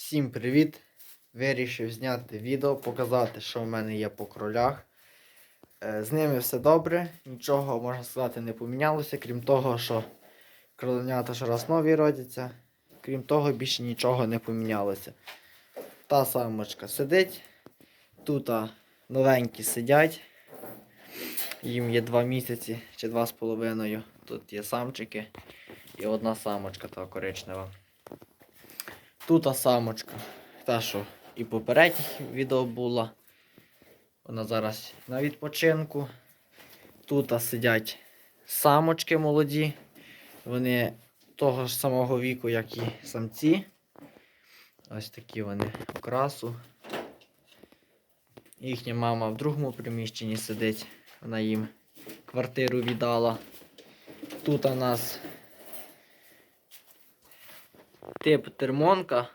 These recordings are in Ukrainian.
Всім привіт! Вирішив зняти відео, показати, що в мене є по кролях. Е, З ними все добре, нічого, можна сказати, не помінялося, крім того, що кроленята ж раз нові родяться. Крім того, більше нічого не помінялося. Та самочка сидить, тут новенькі сидять. Їм є 2 місяці чи 2,5. Тут є самчики і одна самочка та коричнева. Тут самочка. Та, що і попередніх відео була. Вона зараз на відпочинку. Тут сидять самочки молоді. Вони того ж самого віку, як і самці. Ось такі вони окрасу. Їхня мама в другому приміщенні сидить. Вона їм квартиру віддала. Тут у нас тип термонка.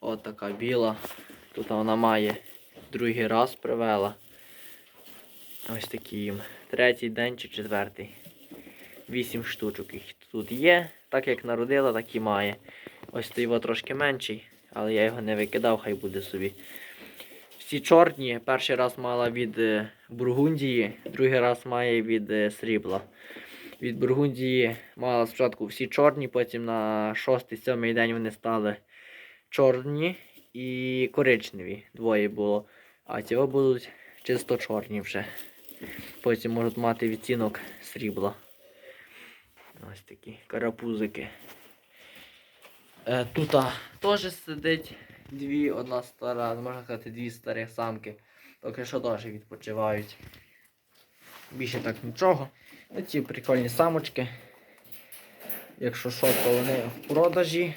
От така біла. Тут вона має другий раз привела. Ось такі їм. Третій день чи четвертий. Вісім штучок їх тут є. Так як народила, так і має. Ось той його трошки менший, але я його не викидав, хай буде собі. Всі чорні. Перший раз мала від е, Бургундії, другий раз має від е, срібла. Від Бургундії мала спочатку всі чорні, потім на шостий-сьомий день вони стали чорні і коричневі. Двоє було. А ці будуть чисто чорні вже. Потім можуть мати відтінок срібла. Ось такі карапузики. Е, тут теж сидить дві, одна стара, можна сказати, дві старі самки. Поки що теж відпочивають. Більше так нічого. Ну, ці прикольні самочки. Якщо що, то вони в продажі.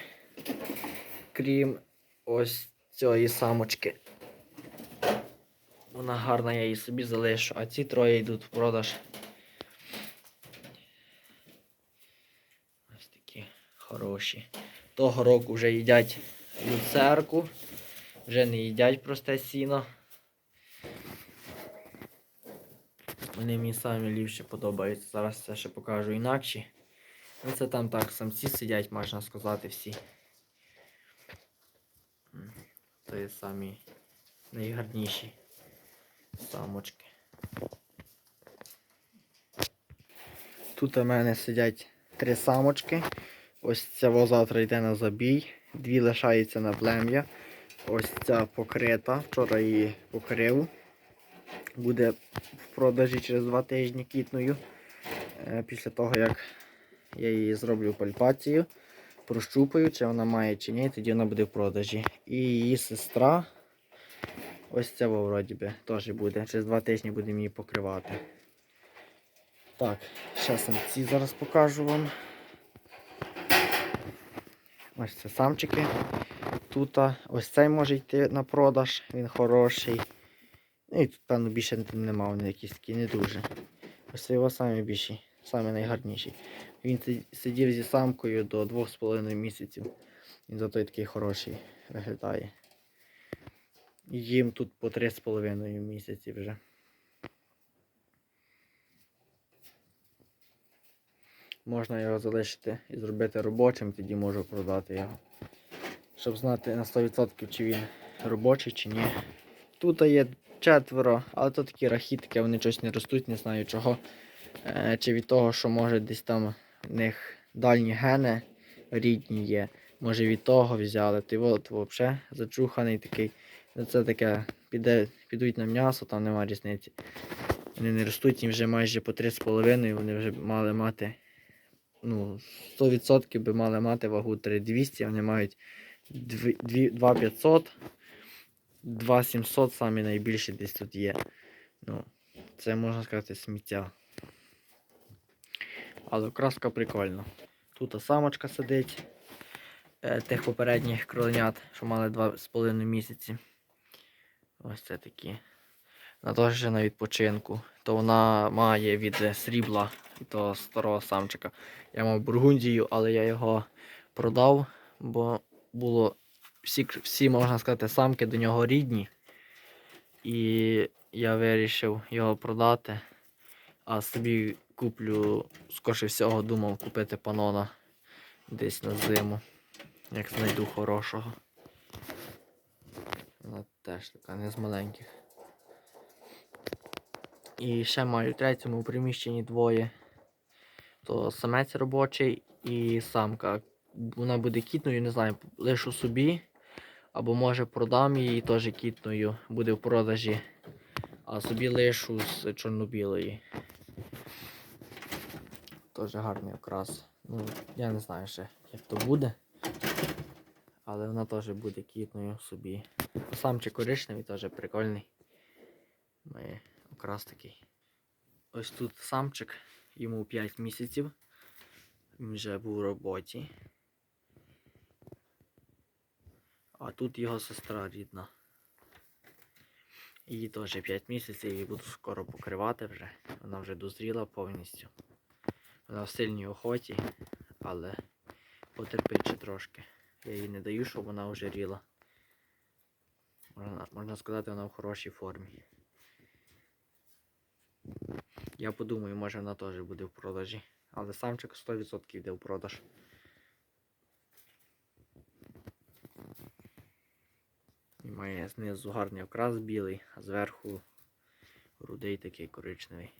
Крім ось цієї самочки. Вона гарна, я її собі залишу, а ці троє йдуть в продаж. Ось такі хороші. Того року вже їдять люцерку, вже не їдять просте сіно. Вони мені самі ліпше подобаються. Зараз це ще покажу інакші. Ну це там так, самці сидять, можна сказати, всі. Це є самі найгарніші самочки. Тут у мене сидять три самочки. Ось ця завтра йде на забій. Дві лишаються на плем'я. Ось ця покрита. Вчора її покрив. Буде в продажі через два тижні кітною. Е, Після того, як я її зроблю пальпацію, прощупаю, чи вона має чи ні, тоді вона буде в продажі. І її сестра, ось ця вроді би, теж буде. Через два тижні будемо її покривати. Так, ще самці зараз покажу вам. Ось це самчики. Тут ось цей може йти на продаж, він хороший. Ну і тут, певно, більше нема, вони якісь такі не дуже. Ось його самі більші, самі. Він сидів зі самкою до 2,5 місяців. Він зато й такий хороший виглядає. Їм тут по 3,5 місяці вже. Можна його залишити і зробити робочим, тоді можу продати його. Щоб знати на 100% чи він робочий чи ні. Тут є четверо, але то такі рахітки, вони щось не ростуть, не знаю чого. Е, чи від того, що може десь там в них дальні гени рідні є. Може від того взяли. Ти от взагалі зачуханий такий. Ну, Це таке піде, підуть на м'ясо, там нема різниці. Вони не ростуть, їм вже майже по 3,5, вони вже мали мати. Ну, 100% би мали мати вагу 3200, вони мають 2500. 2700 самі найбільші десь тут є. Ну, це можна сказати сміття. Але краска прикольна. Тут самочка сидить е, тих попередніх кроленят, що мали 2,5 місяці. Ось це такі. Вона теж на відпочинку. То вона має від срібла і того старого самчика. Я мав бургундію, але я його продав, бо було всі, всі, можна сказати, самки до нього рідні. І я вирішив його продати. А собі куплю, скорше всього, думав купити панона десь на зиму, як знайду хорошого. Вона теж така не з маленьких. І ще маю в третьому приміщенні двоє. То самець робочий і самка. Вона буде кітною, не знаю, лишу собі. Або може продам її теж кітною, буде в продажі. А собі лишу з чорно-білої. Теж гарний окрас. Ну, я не знаю ще, як то буде. Але вона теж буде кітною собі. Самчик коричневий теж прикольний. Має окрас такий. Ось тут самчик, йому 5 місяців. Він вже був у роботі. А тут його сестра рідна. Їй теж 5 місяців, її буду скоро покривати вже. Вона вже дозріла повністю. Вона в сильній охоті, але потерпить трошки. Я їй не даю, щоб вона ожиріла. Можна, можна сказати, вона в хорошій формі. Я подумаю, може вона теж буде в продажі. Але самчик 100% йде в продаж. І має знизу гарний окрас білий, а зверху рудий такий коричневий.